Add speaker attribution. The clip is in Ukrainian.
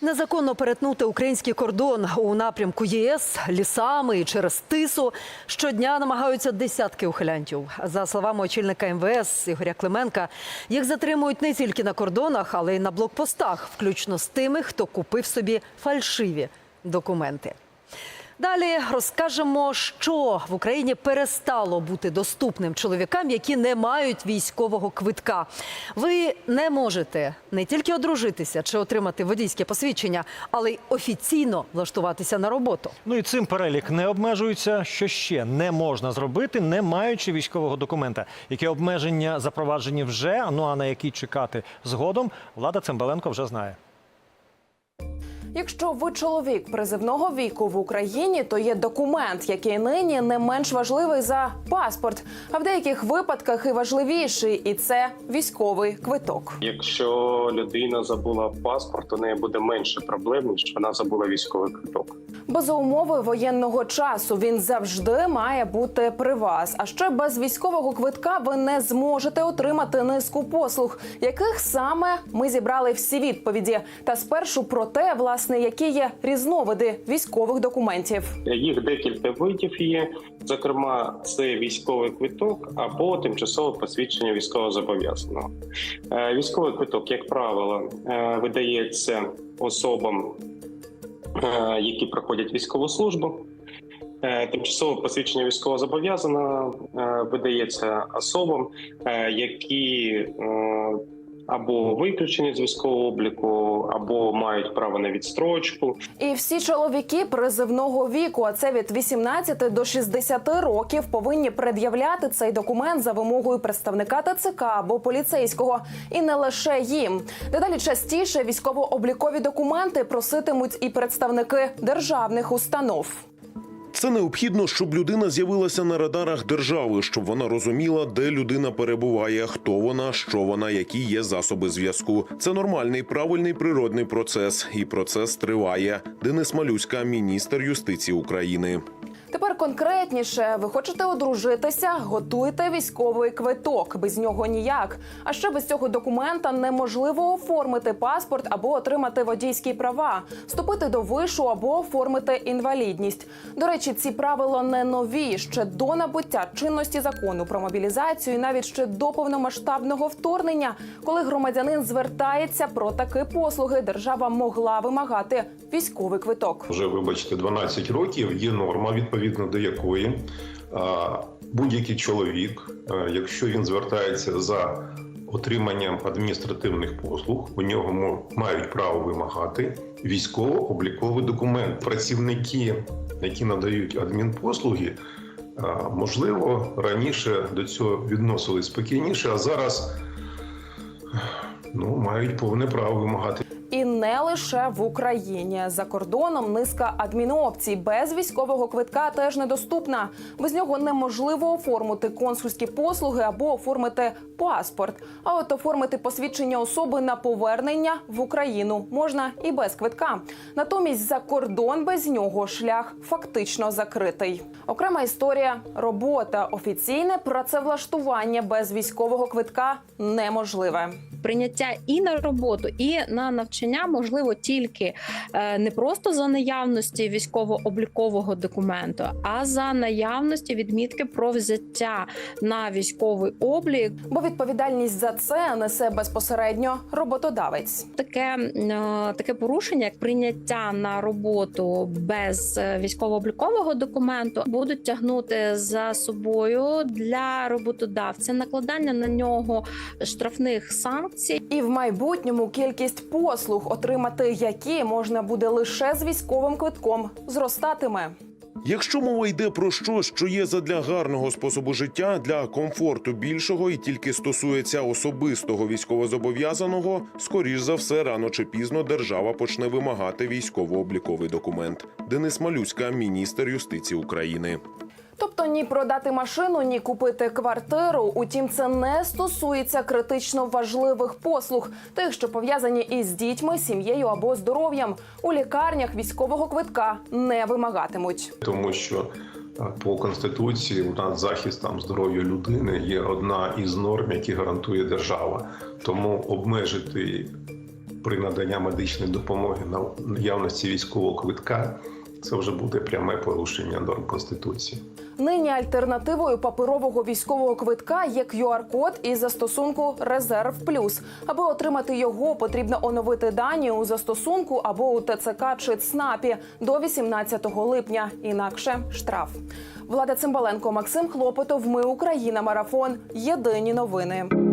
Speaker 1: Незаконно перетнути український кордон у напрямку ЄС лісами і через тису щодня намагаються десятки ухилянтів. За словами очільника МВС Ігоря Клименка, їх затримують не тільки на кордонах, але й на блокпостах, включно з тими, хто купив собі фальшиві документи. Далі розкажемо, що в Україні перестало бути доступним чоловікам, які не мають військового квитка. Ви не можете не тільки одружитися чи отримати водійське посвідчення, але й офіційно влаштуватися на роботу.
Speaker 2: Ну і цим перелік не обмежується. Що ще не можна зробити, не маючи військового документа. Які обмеження запроваджені вже, ну а на які чекати згодом, влада Цимбаленко вже знає.
Speaker 3: Якщо ви чоловік призивного віку в Україні, то є документ, який нині не менш важливий за паспорт, а в деяких випадках і важливіший, і це військовий квиток.
Speaker 4: Якщо людина забула паспорт, у неї буде менше проблем, ніж вона забула військовий квиток.
Speaker 3: Бо за умови воєнного часу він завжди має бути при вас. А ще без військового квитка ви не зможете отримати низку послуг, яких саме ми зібрали всі відповіді. Та спершу про те, власне, які є різновиди військових документів.
Speaker 4: Їх декілька видів є. Зокрема, це військовий квиток або тимчасове посвідчення військовозобов'язаного. Е, Військовий квиток, як правило, е, видається особам, які проходять військову службу. Е, Тимчасове посвідчення військовозобов'язаного зобов'язаного видається особам, е, які е, або виключені з військового обліку, або мають право на відстрочку,
Speaker 3: І всі чоловіки призивного віку, а це від 18 до 60 років, повинні пред'являти цей документ за вимогою представника ТЦК або поліцейського. І не лише їм. Дедалі частіше військово-облікові документи проситимуть і представники державних установ.
Speaker 5: Це необхідно, щоб людина з'явилася на радарах держави, щоб вона розуміла, де людина перебуває, хто вона, що вона, які є засоби зв'язку. Це нормальний, правильний природний процес, і процес триває. Денис Малюська, міністр юстиції України.
Speaker 3: Тепер конкретніше, ви хочете одружитися, готуйте військовий квиток. Без нього ніяк. А ще без цього документа неможливо оформити паспорт або отримати водійські права, вступити до вишу або оформити інвалідність. До речі, ці правила не нові. Ще до набуття чинності закону про мобілізацію, і навіть ще до повномасштабного вторгнення, коли громадянин звертається про такі послуги, держава могла вимагати військовий квиток.
Speaker 6: Вже вибачте, 12 років є норма, відповідно до якої будь-який чоловік, якщо він звертається за отриманням адміністративних послуг, у нього мають право вимагати військово-обліковий документ. Працівники, які надають адмінпослуги, можливо, раніше до цього відносились спокійніше, а зараз ну, мають повне право вимагати.
Speaker 3: І не лише в Україні за кордоном низка адмінопцій без військового квитка теж недоступна. Без нього неможливо оформити консульські послуги або оформити паспорт. А от оформити посвідчення особи на повернення в Україну можна і без квитка. Натомість за кордон без нього шлях фактично закритий. Окрема історія робота. Офіційне працевлаштування без військового квитка неможливе.
Speaker 7: прийняття і на роботу, і на навчання можливо тільки е, не просто за наявності військово-облікового документу, а за наявності відмітки про взяття на військовий облік.
Speaker 3: Бо відповідальність за це несе безпосередньо роботодавець.
Speaker 7: Таке, е, таке порушення, як прийняття на роботу без е, військово-облікового документу, будуть тягнути за собою для роботодавця накладання на нього штрафних санкцій.
Speaker 3: І в майбутньому кількість послуг, отримати які можна буде лише з військовим квитком, зростатиме.
Speaker 5: Якщо мова йде про щось, що є задля гарного способу життя, для комфорту більшого і тільки стосується особистого військовозобов'язаного, скоріш за все, рано чи пізно держава почне вимагати військово-обліковий документ. Денис Малюська, міністр юстиції України.
Speaker 3: Тобто ні продати машину, ні купити квартиру. Утім, це не стосується критично важливих послуг, тих, що пов'язані із дітьми, сім'єю або здоров'ям. У лікарнях військового квитка не вимагатимуть.
Speaker 6: тому що по конституції у нас захист там здоров'я людини є одна із норм, які гарантує держава. Тому обмежити при наданні медичної допомоги на наявності військового квитка, це вже буде пряме порушення норм конституції.
Speaker 3: Нині альтернативою паперового військового квитка є QR-код із застосунку Резерв Плюс. Аби отримати його, потрібно оновити дані у застосунку або у ТЦК чи ЦНАПі до 18 липня. Інакше штраф. Влада Цимбаленко, Максим Хлопотов. Ми Україна. Марафон. Єдині новини.